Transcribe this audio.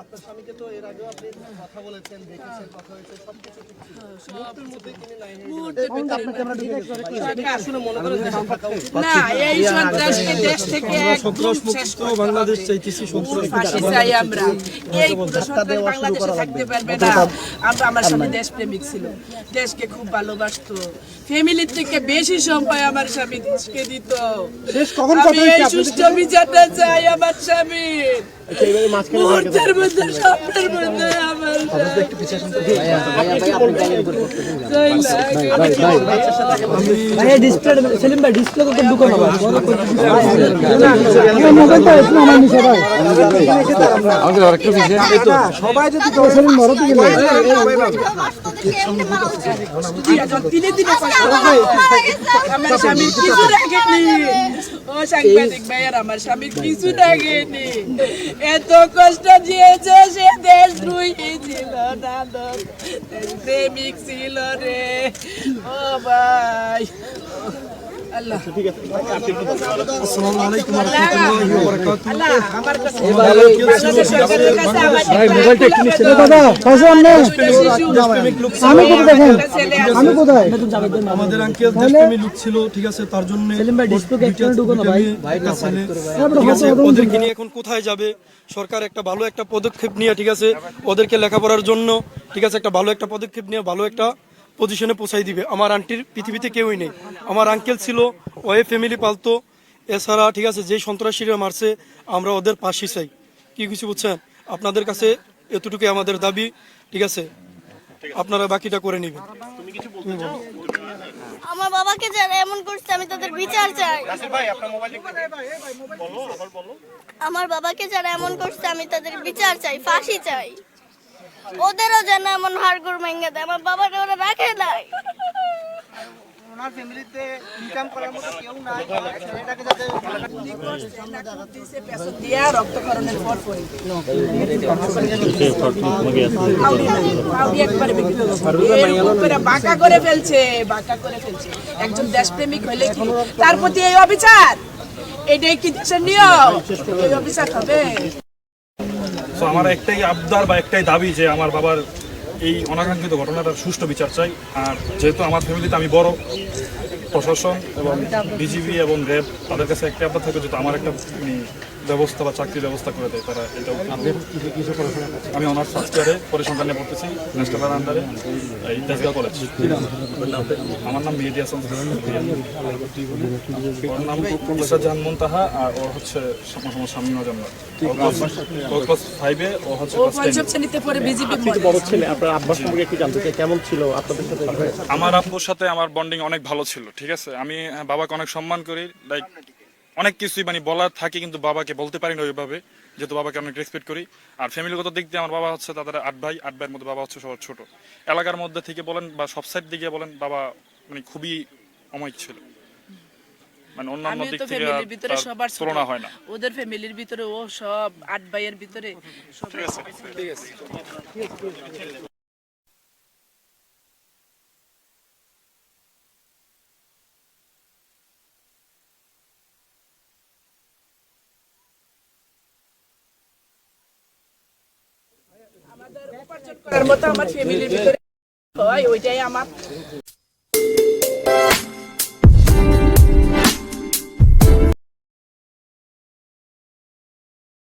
আপনার স্বামীকে তো এর আগেও আপনি কথা বলেছেন দেখেছেন কথা হয়েছে সবকিছু ঠিক ছিল। মুহূর্তের মধ্যে তিনি নাই হয়ে গেলেন। আসলে মনে করেন দেশে থাকা উচিত। না এই সন্ত্রাসকে দেশ থেকে একদম শেষ করতে হবে। বাংলাদেশ চাইতেছি চাই আমরা এই বাংলাদেশে থাকতে পারবে না আমরা আমার স্বামী দেশপ্রেমিক ছিল দেশকে খুব ভালোবাসতো ফ্যামিলির থেকে বেশি সময় আমার স্বামী দেশকে দিত। আমি এই সুস্থ বিচারটা চাই আমার স্বামীর। মুহূর্তের মধ্যে স্বপ্নের মধ্যে আমার সবাই যদি এত কষ্ট দিয়েছে সে দ্রোহী ছিল না প্রেমিক ছিল রে ও ভাই আমি কোথায় আমি কোথায়? আমাদের আঙ্কেল দেশপ্রেমী লোক ছিল ঠিক আছে তার জন্য ভাই ডিসপ্লে একটু ঢুকানো ভাই। একটা ছেলে ঠিক আছে ওদেরকে নিয়ে এখন কোথায় যাবে? সরকার একটা ভালো একটা পদক্ষেপ নিয়ে ঠিক আছে ওদেরকে লেখাপড়ার জন্য ঠিক আছে একটা ভালো একটা পদক্ষেপ নিয়ে ভালো একটা পজিশনে পৌঁছাই দিবে। আমার আন্টির পৃথিবীতে কেউই নেই। আমার আঙ্কেল ছিল ওয়ে ফ্যামিলি পালতো। এছাড়া ঠিক আছে যেই সন্ত্রাসীরা মারছে আমরা ওদের পাশে চাই। কি কিছু বুঝছেন? আপনাদের কাছে এতটুকুই আমাদের দাবি ঠিক আছে? আপনারা বাকিটা করে নেবেন। আমার বাবাকে যারা এমন করছে আমি তাদের বিচার চাই। আমার বাবাকে যারা এমন করছে আমি তাদের বিচার চাই ফাঁসি চাই। ওদেরও যেন এমন হাড়গুড় ভেঙে দেয় আমার বাবাকে ওরা রাখে নাই। ওনার ফ্যামিলিতে ইনকাম করার মতো কেউ নাই ছেলেটাকে যাতে দিয়া রক্তকরণের পর পরে কাউরি একবারে বিক্রি করছে। এরকম করে বাঁকা করে ফেলছে বাঁকা করে ফেলছে একজন দেশপ্রেমিক হইলে কি তার প্রতি এই অবিচার এটাই কি দেশের নিয়ম? এই অবিচার হবে? তো আমার একটাই আবদার বা একটাই দাবি যে আমার বাবার এই অনাকাঙ্ক্ষিত ঘটনাটার সুষ্ঠু বিচার চাই। আর যেহেতু আমার ফ্যামিলিতে আমি বড় প্রশাসন এবং বিজিবি এবং র্যাব তাদের কাছে একটা আবদার থাকে যেহেতু আমার একটা মানে, ব্যবস্থা বা চাকরির ব্যবস্থা করে দেয় তারা। আমি অনার্স ফার্স্ট ইয়ারে পরিসংখ্যান নিয়ে পড়তেছি ন্যাশনাল আন্ডারে এই তেজগাঁও কলেজ আমার নাম মেহেদি হাসান ওর নাম ইসরাত জাহান মুনতাহা আর ও হচ্ছে আমার স্বামী নজর ও ক্লাস ফাইভে ও হচ্ছে ও ক্লাস টেনে পঞ্চম শ্রেণীতে পড়ে বিজেপি বড় ছেলে? আপনার আব্বার সম্পর্কে একটু জানতে চাই। কেমন ছিল আপনাদের সাথে? আমার আব্বুর সাথে আমার বন্ডিং অনেক ভালো ছিল ঠিক আছে? আমি বাবাকে অনেক সম্মান করি লাইক অনেক কিছুই মানে বলার থাকে কিন্তু বাবাকে বলতে পারি না ওইভাবে যেহেতু বাবাকে অনেক রেসপেক্ট করি। আর ফ্যামিলিগত দিক দিয়ে আমার বাবা হচ্ছে তাদের আট ভাই আট ভাইয়ের মধ্যে বাবা হচ্ছে সবার ছোট। এলাকার মধ্যে থেকে বলেন বা সব সাইড দিকে বলেন বাবা মানে খুবই অমায়িক ছিল। মানে অন্যান্য দিক থেকে ফ্যামিলির ভিতরে সবার তুলনা হয় না। ওদের ফ্যামিলির ভিতরে ও সব আট ভাইয়ের ভিতরে সব আমাদের উপার্জন মতো আমার ফ্যামিলির ভিতরে হয় ওইটাই আমার